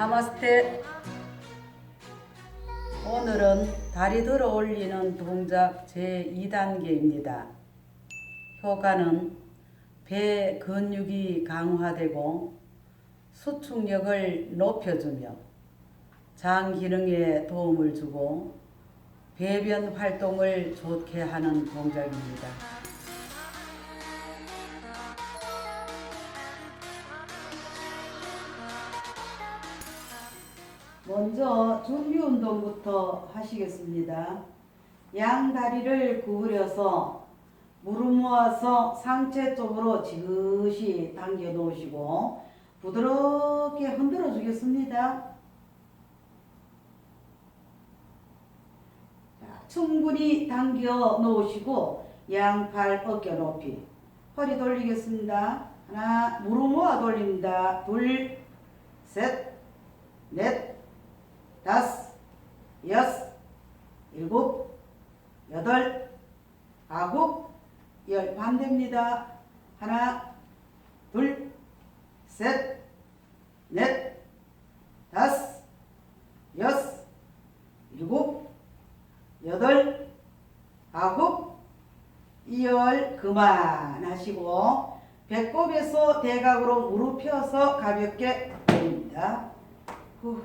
나마스테. 오늘은 다리 들어 올리는 동작 제2단계입니다. 효과는 배 근육이 강화되고 수축력을 높여주며 장 기능에 도움을 주고 배변 활동을 좋게 하는 동작입니다. 먼저 준비 운동부터 하시겠습니다. 양 다리를 구부려서 무릎 모아서 상체 쪽으로 지그시 당겨 놓으시고 부드럽게 흔들어 주겠습니다. 자, 충분히 당겨 놓으시고 양팔 어깨 높이 허리 돌리겠습니다. 하나 무릎 모아 돌립니다. 둘, 셋, 넷, 다섯, 여섯, 일곱, 여덟, 아홉, 열 반대입니다. 하나, 둘, 셋, 넷, 다섯, 여섯, 일곱, 여덟, 아홉, 열 그만하시고 배꼽에서 대각으로 무릎 펴서 가볍게 내립니다. 후.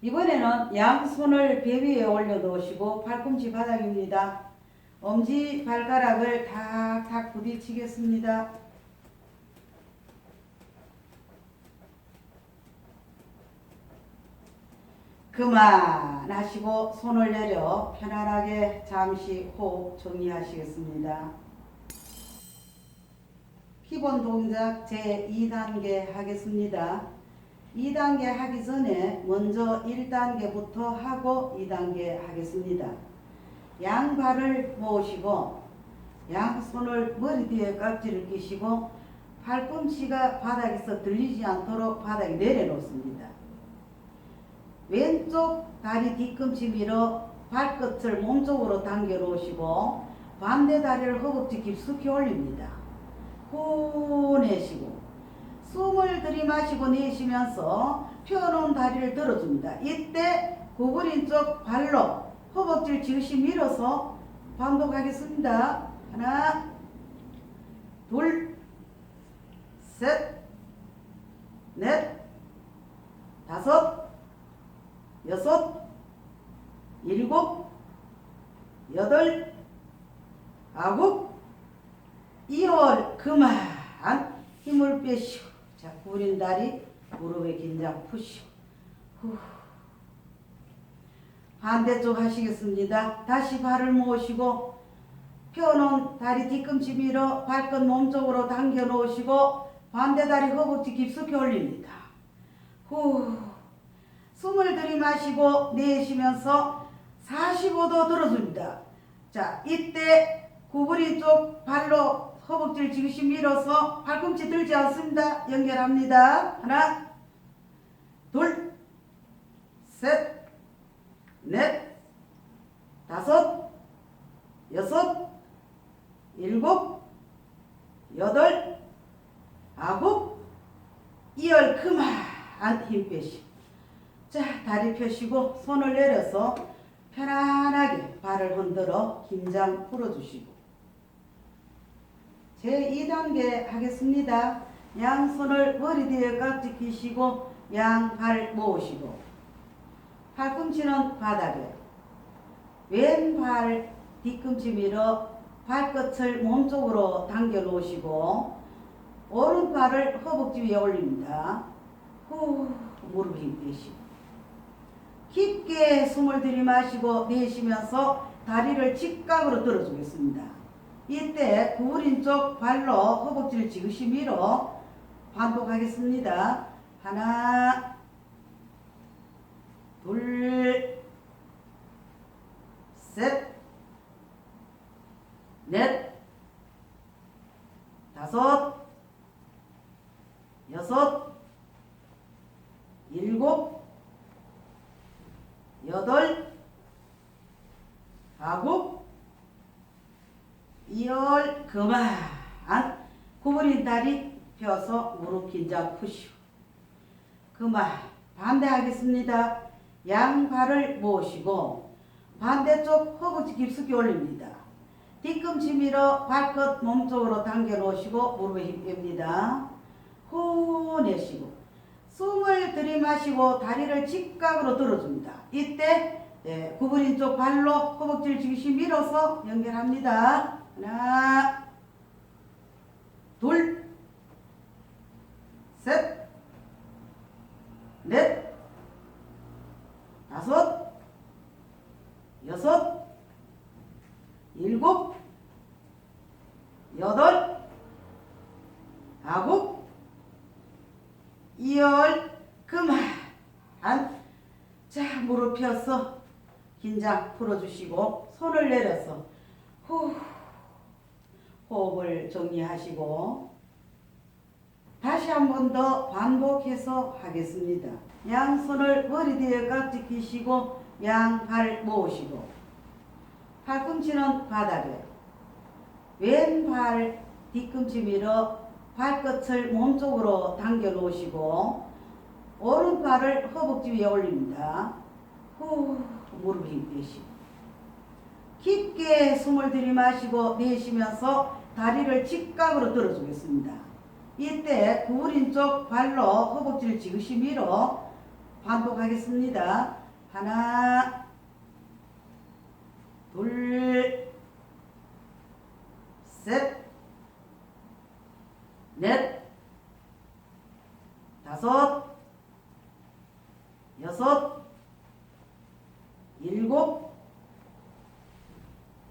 이번에는 양손을 배 위에 올려놓으시고 팔꿈치 바닥입니다. 엄지 발가락을 탁탁 부딪히겠습니다. 그만하시고 손을 내려 편안하게 잠시 호흡 정리하시겠습니다. 기본 동작 제2단계 하겠습니다. 2단계 하기 전에 먼저 1단계부터 하고 2단계 하겠습니다. 양발을 모으시고 양손을 머리 뒤에 깍지를 끼시고 팔꿈치가 바닥에서 들리지 않도록 바닥에 내려놓습니다. 왼쪽 다리 뒤꿈치 밀어 발끝을 몸쪽으로 당겨 놓으시고 반대 다리를 허벅지 깊숙이 올립니다. 후 내쉬고 숨을 들이마시고 내쉬면서 펴놓은 다리를 들어줍니다. 이때 구부린 쪽 발로 허벅지를 지그시 밀어서 반복하겠습니다. 하나, 둘, 셋, 넷, 다섯, 여섯, 일곱, 여덟, 아홉, 이월 그만 힘을 빼시오. 자 구부린 다리 무릎에 긴장 푸시오. 후. 반대쪽 하시겠습니다. 다시 발을 모으시고 펴놓은 다리 뒤꿈치 밀어 발끝 몸쪽으로 당겨 놓으시고 반대 다리 허벅지 깊숙이 올립니다. 후 숨을 들이마시고 내쉬면서 45도 들어줍니다. 자 이때 구부린 쪽 발로 허벅지를 지그시 밀어서 팔꿈치 들지 않습니다. 연결합니다. 하나 둘 셋, 넷, 다섯, 여섯, 일곱, 여덟, 아홉, 이열 그만 힘 빼시고 자 다리 펴시고 손을 내려서 편안하게 발을 흔들어 긴장 풀어주시고 제 2단계 하겠습니다. 양손을 머리 뒤에 깍지 끼시고 양발 모으시고 팔꿈치는 바닥에 왼발 뒤꿈치 밀어 발끝을 몸쪽으로 당겨 놓으시고 오른발을 허벅지 위에 올립니다. 후 무릎 힘 빼시고 깊게 숨을 들이마시고 내쉬면서 다리를 직각으로 들어주겠습니다. 이때 구부린 쪽 발로 허벅지를 지그시 밀어 반복하겠습니다. 하나 둘, 셋, 넷, 다섯, 여섯, 일곱, 여덟, 아홉, 열, 그만. 구부린 다리 펴서 무릎 긴장 푸시오. 그만 반대하겠습니다. 양발을 모으시고 반대쪽 허벅지 깊숙이 올립니다. 뒤꿈치 밀어 발끝 몸쪽으로 당겨 놓으시고 무릎에 힘 뺍니다. 후 내쉬고 숨을 들이마시고 다리를 직각으로 들어줍니다. 이때 예, 구부린 쪽 발로 허벅지를 지그시 밀어서 연결합니다. 하나, 둘, 셋, 넷, 다섯, 여섯, 일곱, 여덟, 아홉, 열, 그만. 자, 무릎 펴서 긴장 풀어주시고 손을 내려서. 후 호흡을 정리하시고 다시 한 번 더 반복해서 하겠습니다. 양손을 머리 뒤에 깍지 끼시고 양발 모으시고 팔꿈치는 바닥에 왼발 뒤꿈치 밀어 발끝을 몸쪽으로 당겨 놓으시고 오른발을 허벅지 위에 올립니다. 후 무릎 힘 빼시고 깊게 숨을 들이마시고 내쉬면서 다리를 직각으로 들어주겠습니다. 이때 구부린 쪽 발로 허벅지를 지그시 밀어 반복하겠습니다. 하나, 둘, 셋, 넷, 다섯, 여섯, 일곱,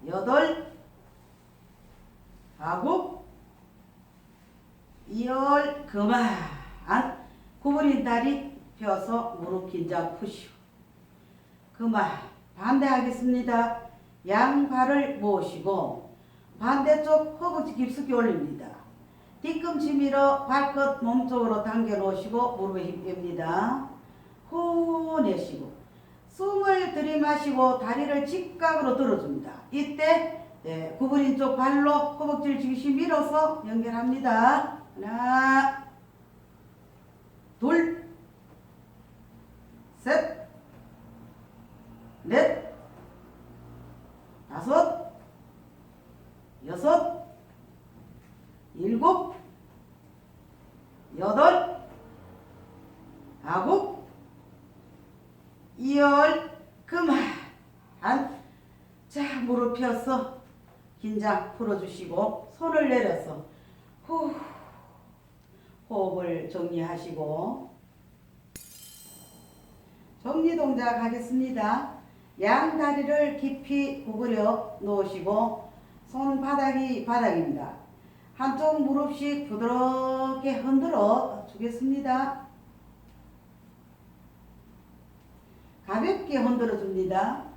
여덟, 아홉, 열, 그만. 구부린 다리 펴서 무릎 긴장 푸시오. 그만. 반대하겠습니다. 양발을 모으시고 반대쪽 허벅지 깊숙이 올립니다. 뒤꿈치 밀어 발끝 몸쪽으로 당겨 놓으시고 무릎에 힘 뺍니다. 후 내쉬고 숨을 들이마시고 다리를 직각으로 들어줍니다. 이때 예, 구부린 쪽 발로 허벅지를 지그시 밀어서 연결합니다. 하나, 둘, 셋, 넷, 다섯, 여섯, 일곱, 여덟, 아홉, 열, 그만. 자, 무릎 펴서 긴장 풀어주시고 손을 내려서 후 호흡을 정리하시고 정리 동작 하겠습니다. 양 다리를 깊이 구부려 놓으시고 손바닥이 바닥입니다. 한쪽 무릎씩 부드럽게 흔들어 주겠습니다. 가볍게 흔들어 줍니다.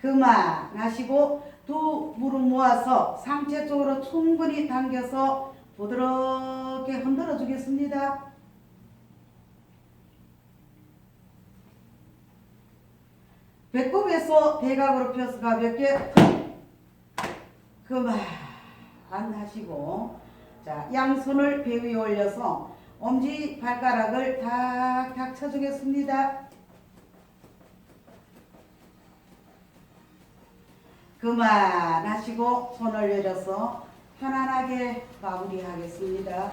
그만하시고 두 무릎 모아서 상체 쪽으로 충분히 당겨서 부드럽게 흔들어 주겠습니다. 배꼽에서 대각으로 펴서 가볍게 그만 하시고 자 양손을 배 위에 올려서 엄지 발가락을 탁탁 쳐주겠습니다. 그만하시고 손을 내려서 편안하게 마무리하겠습니다.